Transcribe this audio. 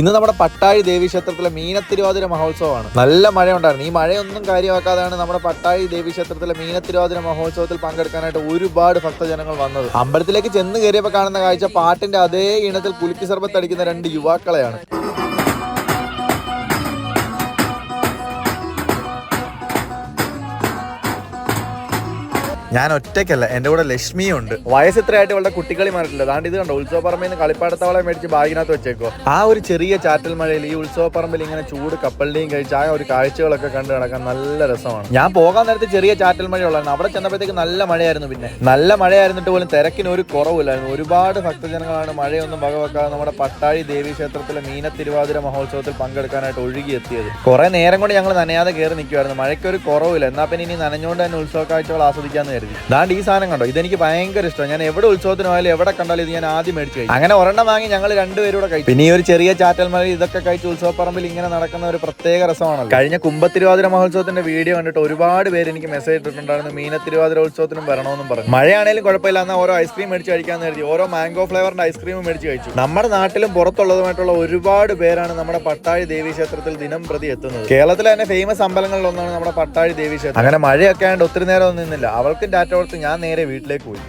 ഇന്ന് നമ്മുടെ പട്ടാഴി ദേവി ക്ഷേത്രത്തിലെ മീനത്തിരുവാതിര മഹോത്സവമാണ്. നല്ല മഴ ഉണ്ടായിരുന്നു ഈ മഴയൊന്നും കാര്യമാക്കാതെയാണ് നമ്മുടെ പട്ടാഴി ദേവി ക്ഷേത്രത്തിലെ മീനത്തിരുവാതിര മഹോത്സവത്തിൽ പങ്കെടുക്കാനായിട്ട് ഒരുപാട് ഭക്തജനങ്ങൾ വന്നത്. അമ്പലത്തിലേക്ക് ചെന്ന് കയറിയപ്പോൾ കാണുന്ന കാഴ്ച പാട്ടിന്റെ അതേ ഇനത്തിൽ കുലുക്കി സർബത്ത് അടിക്കുന്ന രണ്ട് യുവാക്കളെയാണ്. ഞാൻ ഒറ്റയ്ക്കല്ല എന്റെ കൂടെ ലക്ഷ്മിയുണ്ട് വയസ്സ് ഇത്രയായിട്ട് ഇവളുടെ കുട്ടികളി മാറിയിട്ടില്ല. അതാണ്ട് ഇത് കണ്ടോ ഉത്സവപ്പറമ്പിൽ നിന്ന് കളിപ്പാടത്തവളെ മേടിച്ച് ബാഗിനകത്ത് വെച്ചേക്കോ ആ ഒരു ചെറിയ ചാറ്റൽ മഴയിൽ ഈ ഉത്സവപ്പറമ്പിൽ ഇങ്ങനെ ചൂട് കപ്പലിന്റെയും കഴിച്ച് ആ ഒരു കാഴ്ചകളൊക്കെ കണ്ടു നടക്കാൻ നല്ല രസമാണ്. ഞാൻ പോകാൻ നേരത്തെ ചെറിയ ചാറ്റൽ മഴ ഉള്ളതാണ് അവിടെ ചെന്നപ്പോഴത്തേക്ക് നല്ല മഴയായിരുന്നു പിന്നെ. നല്ല മഴയായിരുന്നിട്ട് പോലും തിരക്കിന് ഒരു കുറവില്ലായിരുന്നു ഒരുപാട് ഭക്തജനങ്ങളാണ് മഴയൊന്നും വകവെക്കാതെ നമ്മുടെ പട്ടാഴി ദേവി ക്ഷേത്രത്തിലെ മീന തിരുവാതിര മഹോത്സവത്തിൽ പങ്കെടുക്കാനായിട്ട് ഒഴുകിയെത്തിയത്. കുറെ നേരം കൊണ്ട് ഞങ്ങൾ നനയാതെ കയറി നിൽക്കുമായിരുന്നു മഴയ്ക്ക് ഒരു കുറവില്ല എന്നാൽ പിന്നെ ഇനി നനഞ്ഞുകൊണ്ട് തന്നെ ഉത്സവ കാഴ്ചകൾ ആസ്വദിക്കാന്ന് കരുതി. ദാണ്ട് ഈ സാധനം കണ്ടോ? ഇതെനിക്ക് ഭയങ്കര ഇഷ്ടം. ഞാൻ എവിടെ ഉത്സവത്തിന് പോയാലും എവിടെ കണ്ടാലും ഇത് ഞാൻ ആദ്യം മേടിച്ചു അങ്ങനെ ഒരെണ്ണം വാങ്ങി ഞങ്ങൾ രണ്ടുപേരൂടെ കഴിച്ചു. പിന്നെ ഈ ഒരു ചെറിയ ചാറ്റൽ ഇതൊക്കെ കഴിച്ച് ഉത്സവപ്പറമ്പിൽ ഇങ്ങനെ നടക്കുന്ന ഒരു പ്രത്യേക രസമാണല്ലോ. കഴിഞ്ഞ കുംഭത്തിരുവാതിര മഹോത്സവത്തിന്റെ വീഡിയോ കണ്ടിട്ട് ഒരുപാട് പേര് എനിക്ക് മെസ്സേജ് ഇട്ടിട്ടുണ്ടായിരുന്നു മീന തിരുവാതിര ഉത്സവത്തിനും വരണമെന്നും പറഞ്ഞു. മഴയാണെങ്കിലും കുഴപ്പമില്ല എന്നാൽ ഓരോ ഐസ്ക്രീം മേടിച്ച് കഴിക്കാന്ന് കരുതി. ഓരോ മാംഗോ ഫ്ലേവറിന്റെ ഐസ്ക്രീം മേടിച്ച് കഴിച്ചു. നമ്മുടെ നാട്ടിലും പുറത്തുള്ളതുമായിട്ടുള്ള ഒരുപാട് പേരാണ് നമ്മുടെ പട്ടാഴി ദേവി ക്ഷേത്രത്തിൽ ദിനം പ്രതി എത്തുന്നത്. കേരളത്തിലെ തന്നെ ഫേമസ് അമ്പലങ്ങളിൽ ഒന്നാണ് നമ്മുടെ പട്ടാഴി ദേവി ക്ഷേത്രം. അങ്ങനെ മഴയൊക്കെ ആയതുകൊണ്ട് ഒത്തിരി നേരം ഒന്നും നിന്നില്ല. അവൾക്കും ഡാറ്റ കൊടുത്ത് ഞാൻ നേരെ വീട്ടിലേക്ക് പോയി.